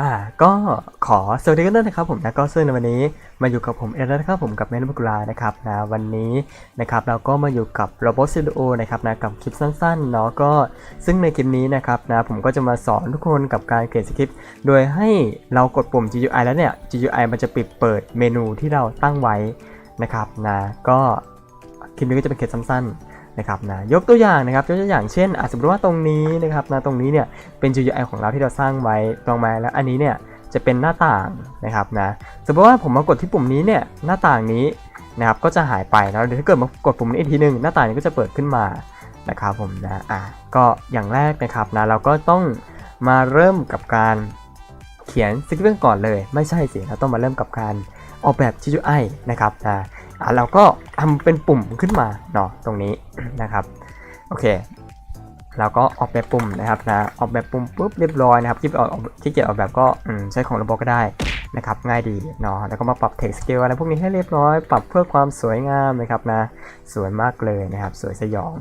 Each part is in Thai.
อ่าก็ขอสวัสดีกันด้วยนะครับผมนะก็ซึ่งในวันนี้มาอยู่กับผมเองแล้วนะครับผมกับเมนบุกุลานะครับนะวันนี้นะครับเราก็มาอยู่กับ Robot Studio นะครับนะกับคลิปสั้นๆเนาะก็ซึ่งในคลิปนี้นะครับนะผมก็จะมาสอนทุกคนกับการเขียนสคริปต์โดยให้เรากดปุ่ม GUI แล้วเนี่ย GUI มันจะปิดเปิดเมนูที่เราตั้งไว้นะครับนะก็คลิปนี้ก็จะเป็นคลิปสั้นๆ นะครับนะยกตัวอย่างนะครับยกตัวอย่างเช่นอะสมมติว่าตรงนี้นะครับนะตรงนี้เนี่ยเป็น GUI ของเราที่เราสร้างไว้ตรงมาแล้วอันนี้เนี่ยจะเป็นหน้าต่างนะครับนะสมมติว่าผมมากดที่ปุ่มนี้เนี่ยหน้าต่างนี้นะครับก็จะหายไปแล้วเดี๋ยวถ้าเกิดมากดปุ่มนี้อีกทีหนึงหน้าต่างนี้ก็จะเปิดขึ้นมานะครับผมนะอะก็อย่างแรกนะครับนะเราก็ต้องมาเริ่มกับการเขียนสคริปต์ก่อนเลย ไม่ใช่สิเราต้องมาเริ่มกับการออกแบบ GUI นะครับนะ อะเราก็ทำเป็นปุ่มขึ้นมาเนาะตรงนี้นะครับโอเคเราก็ออกแบบปุ่มนะครับนะออกแบบปุ่มปุ๊บเรียบร้อยนะครับที่ออกที่เกียจออกแบบก็ใช้ของระบบก็ได้นะครับง่ายดีเนาะแล้วก็มาปรับ text scale อะไรพวกนี้ให้เรียบร้อย ปรับเพื่อความสวยงามนะครับนะสวยมากเลยนะครับ สวยสยอง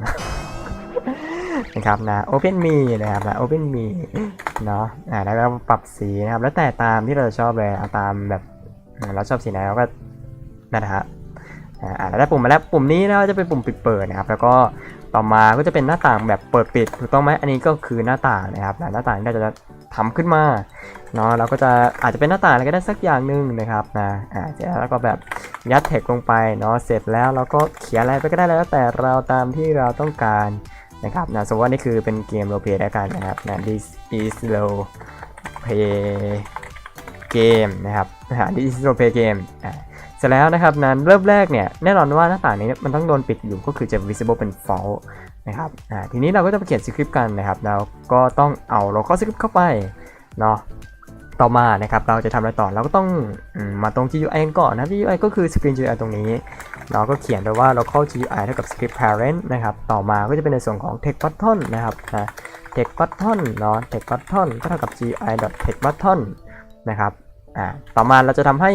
นะครับนะ Open Me นะครับนะ Open Me เนาะอ่าแล้วเราปรับสีนะครับแล้วแต่ตามที่เราชอบเลยเอาตามแบบเราชอบสีไหนเราก็นะฮะ อ่าแล้วได้ปุ่มมาแล้วปุ่มนี้นะจะเป็นปุ่มปิดเปิดนะครับ แล้วก็ต่อมาก็จะเป็นหน้าต่างแบบเปิดปิดถูกต้องไหมอันนี้ก็คือหน้าต่างนะครับหน้าต่างที่เราจะทำขึ้นมาเนาะเราก็จะอาจจะเป็นหน้าต่างอะไรก็ได้สักอย่างหนึ่งนะครับนะอ่าเสร็จแล้วก็แบบยัดเทคลงไปเนาะเสร็จแล้วเราก็เขียนอะไรไปก็ได้แล้วแต่เราตามที่เราต้องการนะครับนะสมมติว่านี่คือเป็นเกมโรเพลย์แล้วกันนะครับนะ this is r o l play game นะครับนะ this is r o l play game อ่า สร็จแล้วนะครับนั้นเริ่มแรกเนี่ยแน่นอนว่าหน้าต่างนี้มันต้องโดนปิดอยู่ก็คือจะ visible เป็น false นะครับอ่าทีนี้เราก็จะไปเขียนสคริปต์กันนะครับเราก็ต้องเอา local script เข้าไปเนาะต่อมานะครับเราจะทำอะไรต่อเราก็ต้องอมมาตรง GUI กันก่อนนะ GUI ก็คือ screen GUI ตรงนี้ เราก็เขียนไปว่า local GUI เท่ากับ script parent นะครับต่อมาก็จะเป็นในส่วนของ text button นะครับนะ text button เนาะ text button ก็เท่ากับ GUI text button นะครับ อ่าต่อมาเราจะทำให้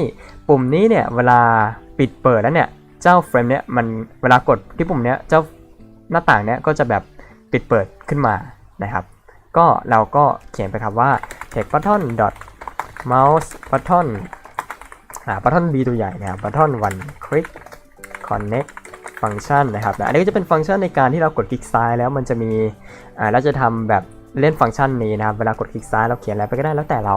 ปุ่มนี้เนี่ยเวลาปิดเปิดแล้วเนี่ยเจ้าเฟรมเนี่ยมันเวลากดที่ปุ่มเนี้ยเจ้าหน้าต่างเนี้ยก็จะแบบปิดเปิดขึ้นมานะครับ ก็เราก็เขียนไปครับว่า text button dot mouse button อ่า button b ตัวใหญ่นะครับ button one click connect function นะครับ อันนี้ก็จะเป็นฟังก์ชันในการที่เรากดคลิกซ้ายแล้วมันจะมี อ่า เราจะทำแบบ เล่นฟังก์ชันนี้นะครับ เวลากดคลิกซ้ายเราเขียนอะไรไปก็ได้แล้วแต่เรา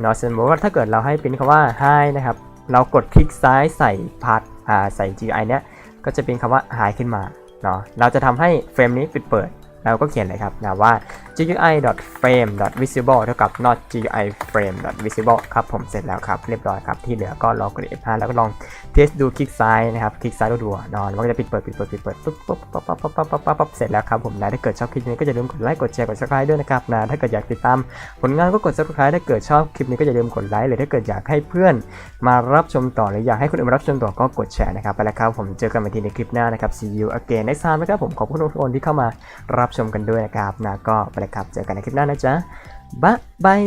เนาะสมมติว่าถ้าเกิดเราให้พิมพ์คำว่า hi นะครับ เรากดคลิกซ้ายใส่พาร์ทอ่าใส่ GUI เนี้ยก็จะเป็นคำว่า hi ขึ้นมาเนาะเราจะทำให้เฟรมนี้ปิดเปิดเราก็เขียนเลยครับนะว่า GUI frame visible เท่ากับ not GUI frame visible ครับผมเสร็จแล้วครับเรียบร้อยครับที่เหลือก็ลองกด F5 แล้วก็ลองเทสดูคลิกซ้ายนะครับคลิกซ้ายรัวๆนอนมันก็จะปิดเปิดปิดเปิดปิดเปิดปุ๊บปุ๊บปั๊บปั๊บปั๊บปั๊บปั๊บปั๊บเสร็จแล้วครับผมนะถ้าเกิดชอบคลิปนี้ก็อย่าลืมกดไลค์กดแชร์กด subscribe ด้วยนะครับนะถ้าเกิดอยากติดตามผลงานก็กด subscribe ถ้าเกิดชอบคลิปนี้ก็อย่าลืมกดไลค์หรือถ้าเกิดอยากให้เพื่อนมารับชมต่อหรืออยากให้คนอื่นมารับชมต่อก็กดแชร์นะครับไปแล้วครับผมเจอกันใหม่ทีในคลิปหน้านะครับ see you again next time นะครับผมขอบคุณทุกคนที่เข้ามารับชมกันด้วยนะครับนะก็ไปนะครับ เจอกันในคลิปหน้านะจ๊ะบ๊ายบาย